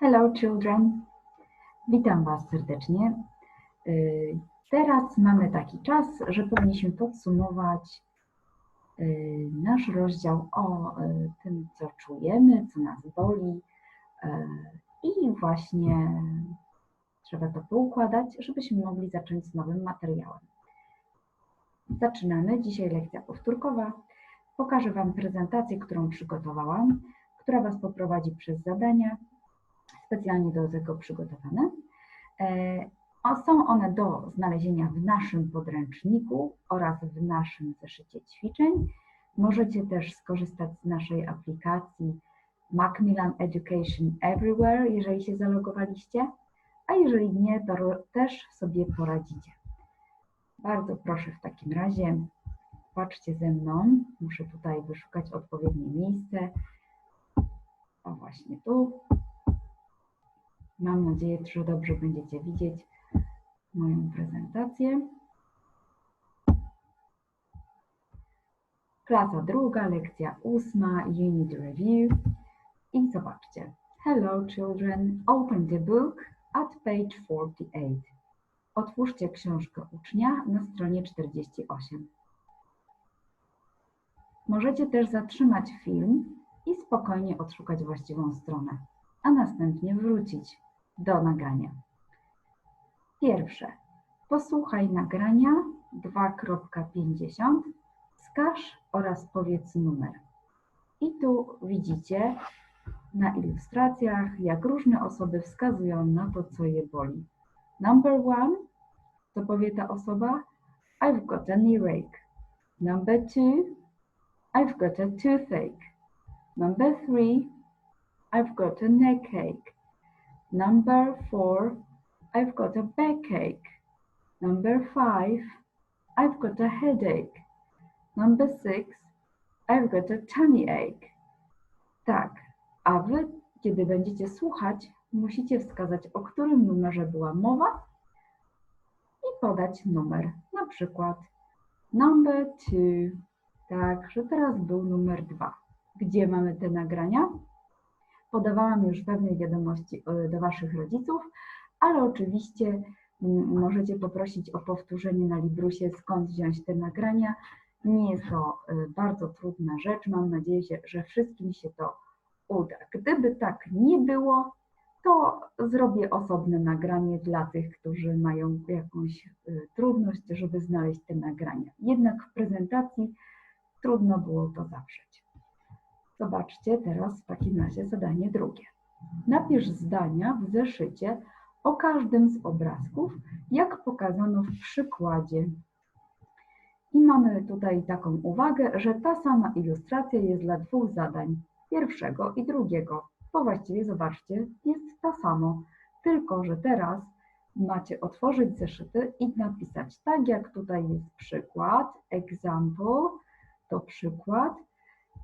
Hello children. Witam Was serdecznie. Y, Teraz mamy taki czas, że powinniśmy podsumować y, nasz rozdział o y, tym, co czujemy, co nas boli i właśnie trzeba to poukładać, żebyśmy mogli zacząć z nowym materiałem. Zaczynamy. Dzisiaj lekcja powtórkowa. Pokażę Wam prezentację, którą przygotowałam, która Was poprowadzi przez zadania specjalnie do tego przygotowane. E, Są one do znalezienia w naszym podręczniku oraz w naszym zeszycie ćwiczeń. Możecie też skorzystać z naszej aplikacji Macmillan Education Everywhere, jeżeli się zalogowaliście, a jeżeli nie, to też sobie poradzicie. Bardzo proszę w takim razie, patrzcie ze mną. Muszę tutaj wyszukać odpowiednie miejsce. O właśnie tu. Mam nadzieję, że dobrze będziecie widzieć moją prezentację. Klasa druga, lekcja ósma, unit review. I zobaczcie. Hello children, open the book at page 48. Otwórzcie książkę ucznia na stronie 48. Możecie też zatrzymać film i spokojnie odszukać właściwą stronę, a następnie wrócić do nagrania. Pierwsze. Posłuchaj nagrania 2.50, wskaż oraz powiedz numer. I tu widzicie na ilustracjach, jak różne osoby wskazują na to, co je boli. Number one, to powie ta osoba, I've got an earache. Number two, I've got a toothache. Number three, I've got a neckache. Number four, I've got a backache. Number five, I've got a headache. Number six, I've got a tummy ache. Tak, a wy, kiedy będziecie słuchać, musicie wskazać, o którym numerze była mowa i podać numer. Na przykład number two. Tak, że teraz był numer dwa. Gdzie mamy te nagrania? Podawałam już pewnej wiadomości e, do Waszych rodziców, ale oczywiście możecie poprosić o powtórzenie na Librusie, skąd wziąć te nagrania. Nie jest to e, bardzo trudna rzecz. Mam nadzieję, że- że wszystkim się to uda. Gdyby tak nie było, to zrobię osobne nagranie dla tych, którzy mają jakąś e, trudność, żeby znaleźć te nagrania. Jednak w prezentacji trudno było to zawrzeć. Zobaczcie teraz w takim razie zadanie drugie. Napisz zdania w zeszycie o każdym z obrazków, jak pokazano w przykładzie. I mamy tutaj taką uwagę, że ta sama ilustracja jest dla dwóch zadań, pierwszego i drugiego. Bo właściwie zobaczcie, jest to samo, tylko że teraz macie otworzyć zeszyty i napisać tak, jak tutaj jest przykład, example, to przykład,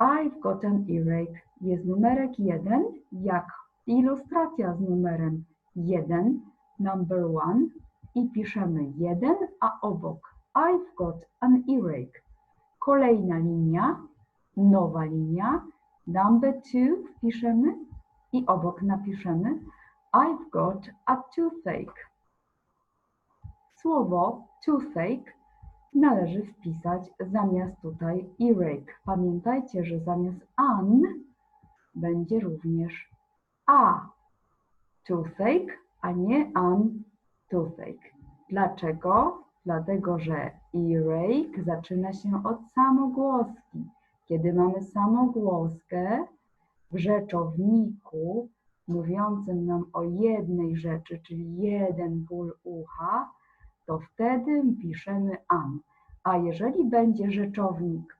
I've got an earache. Jest numerek 1, jak ilustracja z numerem 1, number 1 i piszemy 1, a obok I've got an earache. Kolejna linia, nowa linia, number 2 wpiszemy i obok napiszemy I've got a toothache. Słowo toothache należy wpisać zamiast tutaj earache. Pamiętajcie, że zamiast an będzie również a toothache, a nie an toothache. Dlaczego? Dlatego, że earache zaczyna się od samogłoski. Kiedy mamy samogłoskę w rzeczowniku mówiącym nam o jednej rzeczy, czyli jeden ból ucha, to wtedy piszemy an. A jeżeli będzie rzeczownik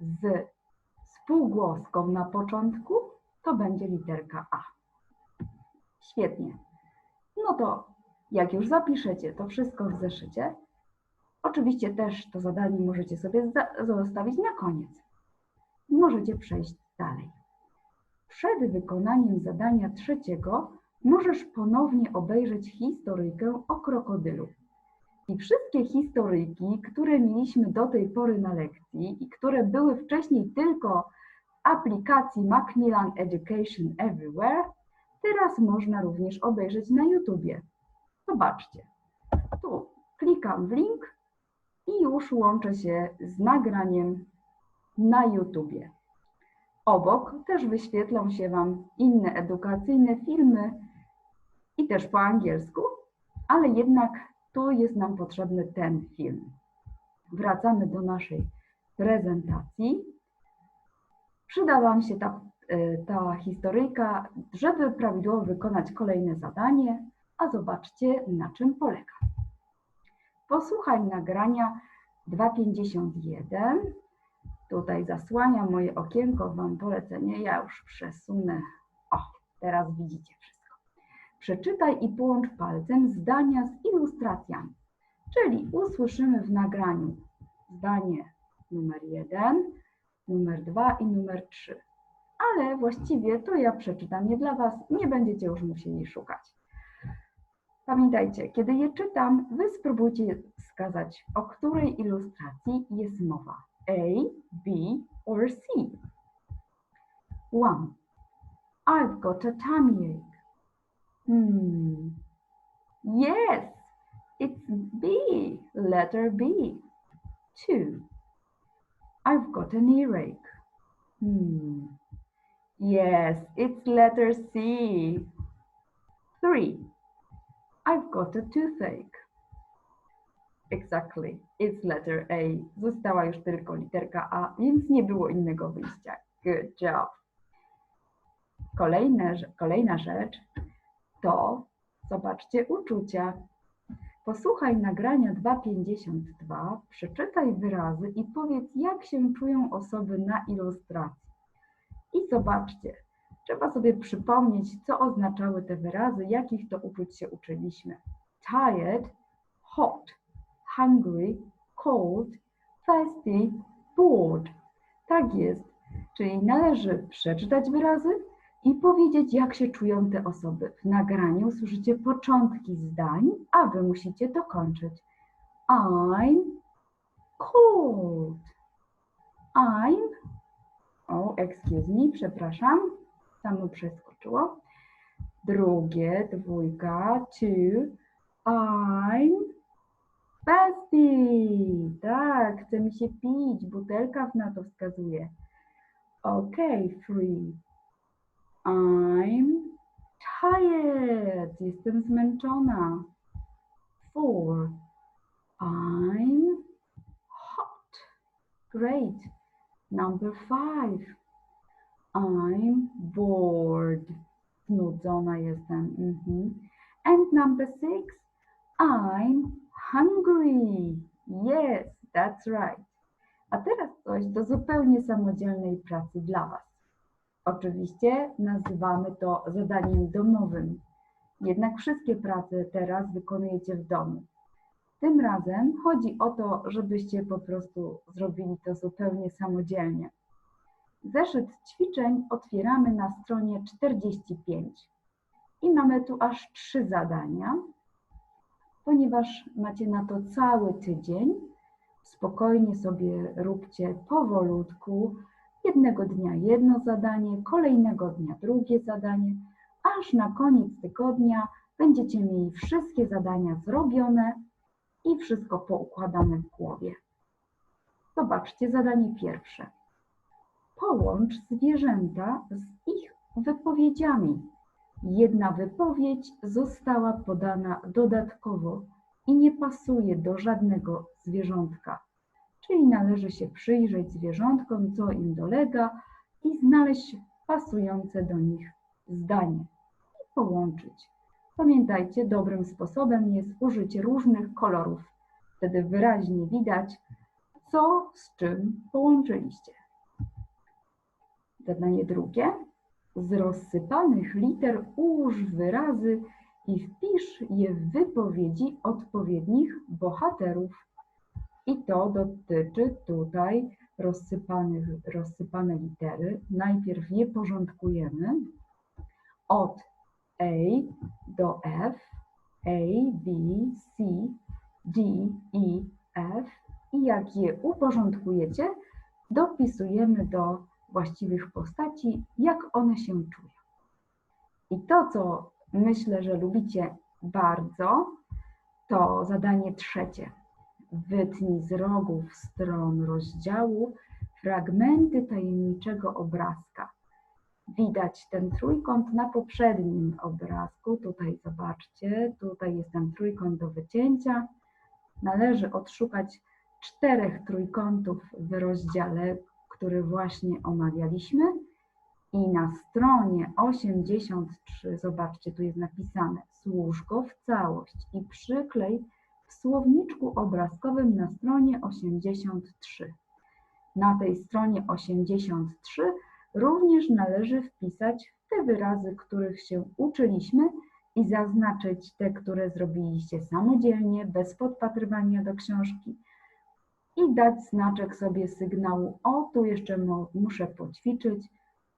z spółgłoską na początku, to będzie literka A. Świetnie. No to jak już zapiszecie to wszystko w zeszycie, oczywiście też to zadanie możecie sobie zostawić na koniec. Możecie przejść dalej. Przed wykonaniem zadania trzeciego możesz ponownie obejrzeć historyjkę o krokodylu. I wszystkie historyjki, które mieliśmy do tej pory na lekcji i które były wcześniej tylko w aplikacji Macmillan Education Everywhere, teraz można również obejrzeć na YouTubie. Zobaczcie. Tu klikam w link i już łączę się z nagraniem na YouTubie. Obok też wyświetlą się Wam inne edukacyjne filmy i też po angielsku, ale jednak tu jest nam potrzebny ten film. Wracamy do naszej prezentacji. Przyda Wam się ta, y, ta historyjka, żeby prawidłowo wykonać kolejne zadanie, a zobaczcie na czym polega. Posłuchaj nagrania 251. Tutaj zasłaniam moje okienko, Wam polecenie. Ja już przesunę. O, teraz widzicie wszystko. Przeczytaj i połącz palcem zdania z ilustracjami. Czyli usłyszymy w nagraniu zdanie numer 1, numer 2 i numer 3. Ale właściwie to ja przeczytam je dla Was, nie będziecie już musieli szukać. Pamiętajcie, kiedy je czytam, Wy spróbujcie wskazać, o której ilustracji jest mowa. A, B or C. 1. I've got a tummy. Hmm. Yes, it's B, letter B. 2. I've got an earache. Hmm. Yes, it's letter C. 3. I've got a toothache. Exactly, it's letter A. Została już tylko literka A, więc nie było innego wyjścia. Good job. Kolejne, kolejna rzecz to, zobaczcie, uczucia. Posłuchaj nagrania 2.52, przeczytaj wyrazy i powiedz, jak się czują osoby na ilustracji. I zobaczcie, trzeba sobie przypomnieć, co oznaczały te wyrazy, jakich to uczuć się uczyliśmy. Tired, hot, hungry, cold, thirsty, bored. Tak jest, czyli należy przeczytać wyrazy i powiedzieć, jak się czują te osoby. W nagraniu słyszycie początki zdań, a wy musicie dokończyć. I'm cold. I'm, oh, excuse me, przepraszam, samo przeskoczyło. Drugie, dwójka, two, I'm thirsty. Tak, chce mi się pić, butelka na to wskazuje. Okay, three. I'm tired. Jestem zmęczona. Four. I'm hot. Great. Number five. I'm bored. Znudzona jestem. Mhm. And number six. I'm hungry. Yes, that's right. A teraz coś do zupełnie samodzielnej pracy dla Was. Oczywiście nazywamy to zadaniem domowym, jednak wszystkie prace teraz wykonujecie w domu. Tym razem chodzi o to, żebyście po prostu zrobili to zupełnie samodzielnie. Zeszyt ćwiczeń otwieramy na stronie 45 i mamy tu aż trzy zadania. Ponieważ macie na to cały tydzień, spokojnie sobie róbcie powolutku, Jednego dnia jedno zadanie, kolejnego dnia drugie zadanie, aż na koniec tygodnia będziecie mieli wszystkie zadania zrobione i wszystko poukładane w głowie. Zobaczcie zadanie pierwsze. Połącz zwierzęta z ich wypowiedziami. Jedna wypowiedź została podana dodatkowo i nie pasuje do żadnego zwierzątka czyli należy się przyjrzeć zwierzątkom, co im dolega i znaleźć pasujące do nich zdanie i połączyć. Pamiętajcie, dobrym sposobem jest użycie różnych kolorów. Wtedy wyraźnie widać, co z czym połączyliście. Zadanie drugie. Z rozsypanych liter ułóż wyrazy i wpisz je w wypowiedzi odpowiednich bohaterów. I to dotyczy tutaj rozsypanych, rozsypane litery. Najpierw je porządkujemy od A do F, A, B, C, D, E, F i jak je uporządkujecie, dopisujemy do właściwych postaci, jak one się czują. I to, co myślę, że lubicie bardzo, to zadanie trzecie. Wytnij z rogów stron rozdziału fragmenty tajemniczego obrazka. Widać ten trójkąt na poprzednim obrazku. Tutaj zobaczcie, tutaj jest ten trójkąt do wycięcia. Należy odszukać czterech trójkątów w rozdziale, który właśnie omawialiśmy. I na stronie 83, zobaczcie, tu jest napisane, służ go w całość i przyklej w słowniczku obrazkowym na stronie 83. Na tej stronie 83 również należy wpisać te wyrazy, których się uczyliśmy i zaznaczyć te, które zrobiliście samodzielnie, bez podpatrywania do książki i dać znaczek sobie sygnału, o tu jeszcze muszę poćwiczyć,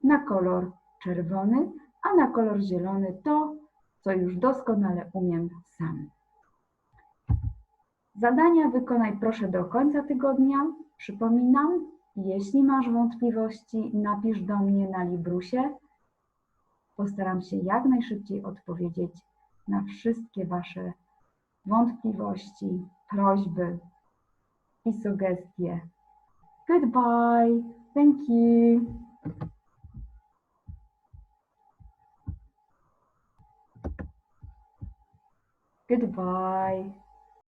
na kolor czerwony, a na kolor zielony to, co już doskonale umiem sam. Zadania wykonaj proszę do końca tygodnia. Przypominam, jeśli masz wątpliwości, napisz do mnie na Librusie. Postaram się jak najszybciej odpowiedzieć na wszystkie Wasze wątpliwości, prośby i sugestie. Goodbye. Thank you. Goodbye.